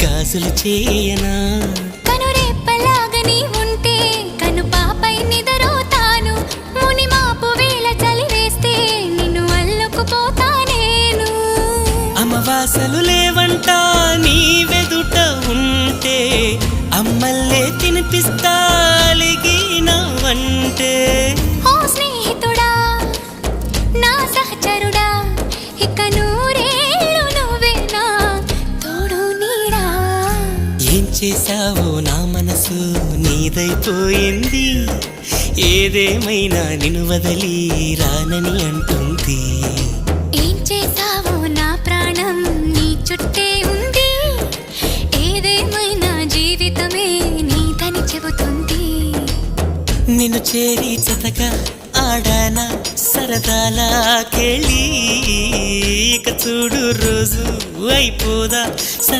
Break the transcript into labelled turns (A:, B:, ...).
A: గాజులు చేయనా?
B: కనురెప్పలాగని ఉంటే కను పాపై నిదరోతాను ముని మాపు వేళ చలి వేస్తే నిన్ను అల్లుకుపోతా నేను
A: అమవాసలు లేవంట నీ వెదుట ఉంటే అమ్మల్లే తినిపిస్తా. చేశావో నా మనసు నీదైపోయింది. ఏదేమైనా నిన్ను వదలి రానని అంటుంది.
B: ఏం చేసావో నా ప్రాణం నీ చుట్టే ఉంది. ఏదేమైనా జీవితమే నీదని చెబుతుంది.
A: నిన్ను చేరి జతగా ఆడాన సరదాలా కెళ్ళి ఇక చూడు రోజు అయిపోదా సర